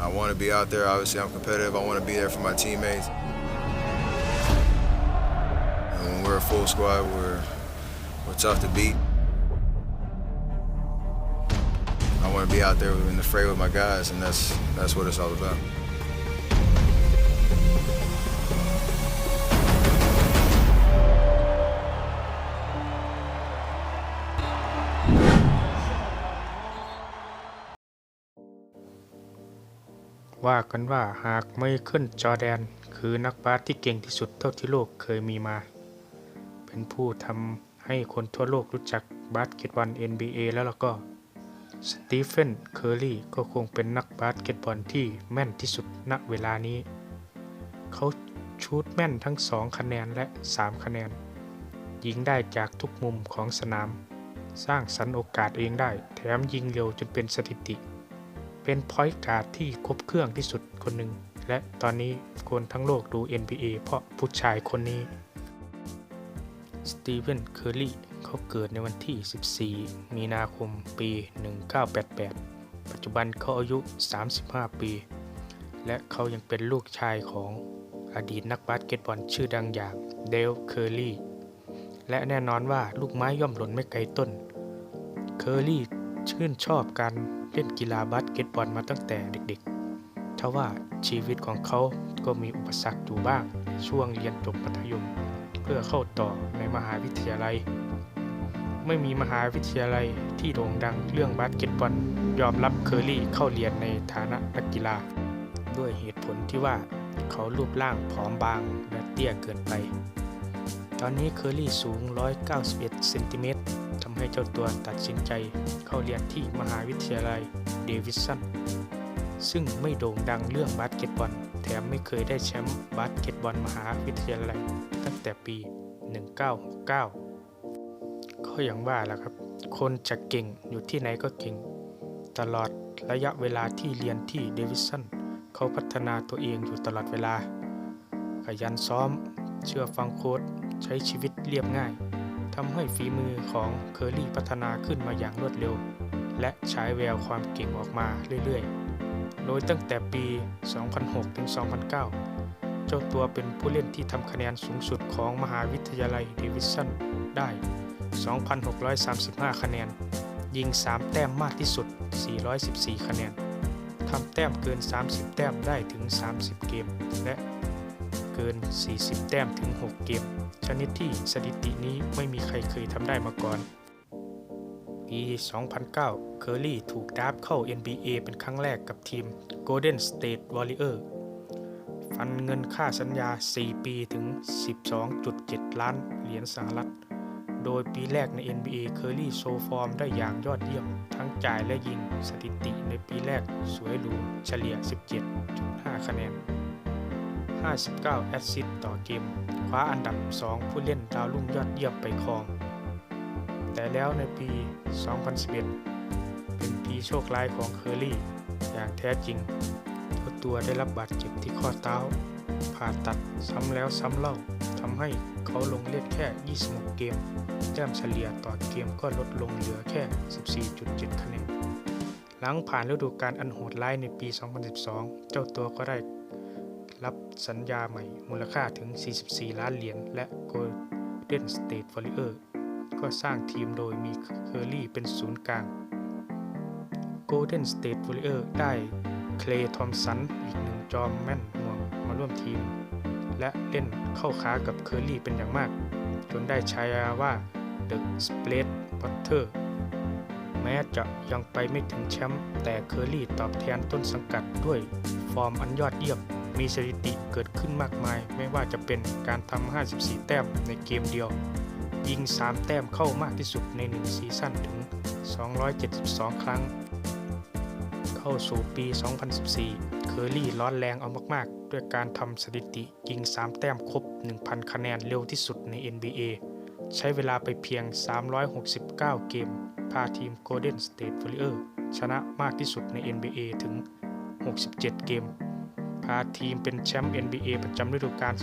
I want to be out there. Obviously, I'm competitive. I want to be there for my teammates. And when we're a full squad, we're we're tough to beat. I want to be out there in the fray with my guys, and that's that's what it's all about. ว่ากันว่าหากไมเคิลจอแดน คือนักบาสที่เก่งที่สุดเท่าที่โลกเคยมีมา เป็นผู้ทำให้คนทั่วโลกรู้จักบาสเกตบอล NBA แล้วแล่ะก็สตีเฟนเคอร์รีก็คงเป็นนักบาสเกตบอลที่แม่นที่สุดณเวลานี้ เขาชูดแม่นทั้ง 2 คะแนนและ 3 คะแนน ยิงได้จากทุกมุมของสนาม สร้างสรรค์โอกาสเองได้ แถมยิงเร็วจนเป็นสถิติ เป็นพอยต์การ์ดที่ครบเครื่องที่สุดคนหนึ่ง และตอนนี้คนทั้งโลกดู NBA เพราะผู้ชายคนนี้ สตีเวน เคอร์รีเขาเกิดในวันที่ 14 มีนาคมปี 1988 ปัจจุบันเขาอายุ 35 ปี และเขายังเป็นลูกชายของอดีตนักบาสเกตบอลชื่อดังอย่างเดล เคอร์รีและแน่นอนว่าลูกไม้ย่อมหล่นไม่ไกลต้น เคอร์รีชื่นชอบการ เล่นกีฬาบาสเกตบอลมาตั้งแต่เด็กๆทว่าชีวิตของเขาก็มีอุปสรรคอยู่บ้าง ช่วงเรียนจบมัธยม เพื่อเข้าต่อในมหาวิทยาลัย ไม่มีมหาวิทยาลัยที่โด่งดังเรื่องบาสเกตบอลยอมรับเคอรี่เข้าเรียนในฐานะนักกีฬา ด้วยเหตุผลที่ว่าเขารูปร่างผอมบางและเตี้ยเกินไป ตอนนี้เคอรี่สูง 191 เซนติเมตร ทำให้เจ้าตัวตัดสินใจเข้าเรียนที่มหาวิทยาลัยเดวิสันซึ่งไม่โด่งดังเรื่องบาสเกตบอล แถมไม่เคยได้แชมป์บาสเกตบอลมหาวิทยาลัยตั้งแต่ปี 1969 ก็อย่างว่าแหละครับ คนจะเก่งอยู่ที่ไหนก็เก่ง ตลอดระยะเวลาที่เรียนที่เดวิสันเขาพัฒนาตัวเองอยู่ตลอดเวลา ขยันซ้อม เชื่อฟังโค้ชใช้ชีวิตเรียบง่ายำให้ฝีมือของเคอรี่พัฒนาขึ้นมาอย่างรวดเร็ว และฉายแววความเก่งออกมาเรื่อยๆ โดยตั้งแต่ปี 2006 ถึง 2009 เจ้าตัวเป็นผู้เล่นที่ทำคะแนนสูงสุดของมหาวิทยาลัยเดวิสันได้ 2,635 คะแนน ยิง 3 แต้มมากที่สุด 414 คะแนน ทำแต้มเกิน 30 แต้มได้ถึง 30 เกม และเกิน 40 แต้มถึง 6 เกม ชนิดที่สถิตินี้ไม่มี ทำได้มาก่อน ปี 2009 เคอร์รี่ถูกดราฟเข้า NBA เป็นครั้งแรกกับทีม Golden State Warrior ฟันเงินค่าสัญญา 4 ปีถึง 12.7 ล้านเหรียญสหรัฐ โดยปีแรกใน NBA เคอร์รี่โชว์ฟอร์มได้อย่างยอดเยี่ยม ทั้งจ่ายและยิงสถิติในปีแรกสวยหรูเฉลี่ย 17.5 คะแนน59 แอสซิสต์ต่อเกม คว้าอันดับ 2 ผู้เล่นดาวรุ่งยอดเยี่ยมไปครอง แต่แล้วในปี 2011 เป็นปีโชคร้ายของเคอรี่ อย่างแท้จริงเจ้าตัวได้รับบาดเจ็บที่ข้อเท้า ผ่าตัดซ้ำแล้วซ้ำเล่าทำให้เขาลงเล่นแค่ 26 เกม แต้มเฉลี่ยต่อเกมก็ลดลงเหลือแค่ 14.7 คะแนน หลังผ่านฤดูกาลอันโหดร้ายในปี 2012 เจ้าตัวก็ได้รับสัญญาใหม่มูลค่าถึง 44 ล้านเหรียญและ Golden State Warriors ก็สร้างทีมโดยมีเคอร์รี่เป็นศูนย์กลาง Golden State Warriors ได้เคลย์ทอมสันอีกหนึ่งจอมแม่นห่วงมาร่วมทีม และเล่นเข้าขากับเคอร์รี่เป็นอย่างมาก จนได้ฉายาว่า The Split Butter แม้จะยังไปไม่ถึงแชมป์แต่เคอร์รี่ตอบแทนต้นสังกัดด้วยฟอร์มอันยอดเยี่ยมมีสถิติเกิดขึ้นมากมาย ไม่ว่าจะเป็นการทำ 54 แต้มในเกมเดียว ยิง 3 แต้มเข้ามากที่สุดใน 1 ซีซั่นถึง 272 ครั้ง เข้าสู่ปี 2014 เคอร์รี่ร้อนแรงเอามาก ๆ ด้วยการทำสถิติยิง 3 แต้มครบ 1,000 คะแนนเร็วที่สุดใน NBA ใช้เวลาไปเพียง 369 เกม พาทีม Golden State Warriors ชนะมากที่สุดใน NBA ถึง 67 เกม พาทีมเป็นแชมป์ NBA ประจำฤดูกาล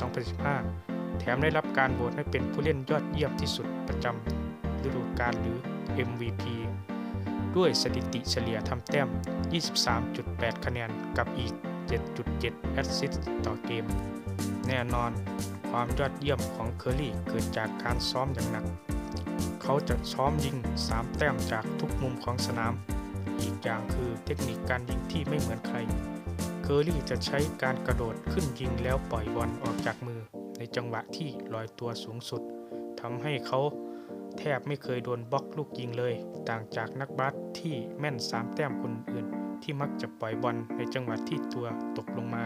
2014-2015 แถมได้รับการโหวตให้เป็นผู้เล่นยอดเยี่ยมที่สุดประจำฤดูกาลหรือ MVP ด้วยสถิติเฉลี่ยทำแต้ม 23.8 คะแนนกับอีก 7.7 แอสซิสต์ต่อเกม แน่นอน ความยอดเยี่ยมของเคอรี่เกิดจากการซ้อมอย่างหนัก เขาจะซ้อมยิง 3 แต้มจากทุกมุมของสนาม อีกอย่างคือเทคนิคการยิงที่ไม่เหมือนใคร เคอรี่จะใช้การกระโดดขึ้นยิงแล้วปล่อยบอลออกจากมือ จังหวะที่ลอยตัวสูงสุดทำให้เขาแทบไม่เคยโดนบล็อกลูกยิงเลย ต่างจากนักบาสที่แม่น3แต้มคนอื่น ที่มักจะปล่อยบอลในจังหวะที่ตัวตกลงมา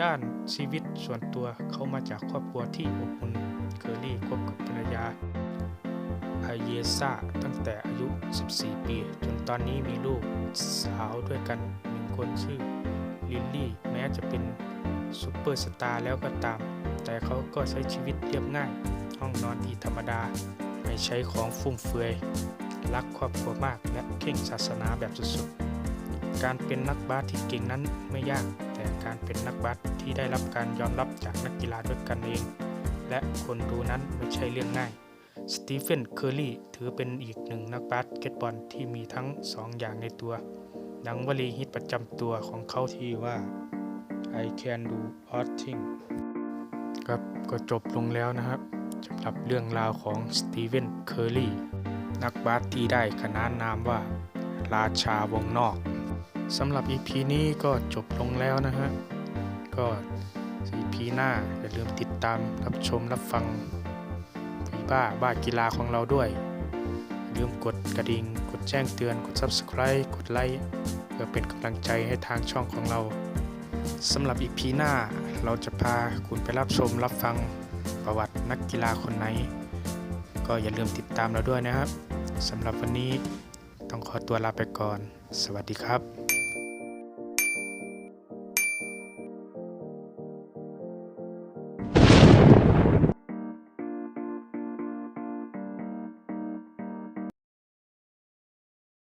ด้านชีวิตส่วนตัวเขามาจากครอบครัวที่อบอุ่นเคอรี่คบกับภรรยาอาเยซาตั้งแต่อายุ 14 ปี จนตอนนี้มีลูกสาวด้วยกันหนึ่งคนชื่อลิลลี่ แม้จะเป็นซูเปอร์สตาร์แล้วก็ตาม แต่เขาก็ใช้ชีวิตเรียบง่าย ห้องนอนที่ธรรมดา ไม่ใช้ของฟุ่มเฟือย รักครอบครัวมากและเข่งศาสนาแบบสุดๆ การเป็นนักบาสที่เก่งนั้นไม่ยาก แต่การเป็นนักบาสที่ได้รับการยอมรับจากนักกีฬาด้วยกันเอง และคนดูนั้นไม่ใช่เรื่องง่าย สตีเฟน เคอร์รี่ถือเป็นอีกหนึ่งนักบาสเกตบอลที่มีทั้งสองอย่างในตัว ดังวลีฮิตประจำตัวของเขาที่ว่า I can do all things ครับก็จบลงแล้วนะครับสำหรับเรื่องราวของสตีเวนเคอร์รีนักบาสที่ได้ขนานนามว่า ราชาวงนอกสำหรับ EP นี้ก็จบลงแล้วนะฮะก็ EP หน้าอย่าลืมติดตามรับชมรับฟังฟีบ้าบ้ากีฬาของเราด้วยอย่าลืมกดกระดิ่ง กดแจ้งเตือน กด Subscribe กดไลค์เพื่อเป็นกำลังใจให้ทางช่องของเราสำหรับอีพีหน้า เราจะพาคุณไปรับชมรับฟังประวัตินักกีฬาคนไหน ก็อย่าลืมติดตามเราด้วยนะครับสำหรับวันนี้ต้องขอตัวลาไปก่อน สวัสดีครับ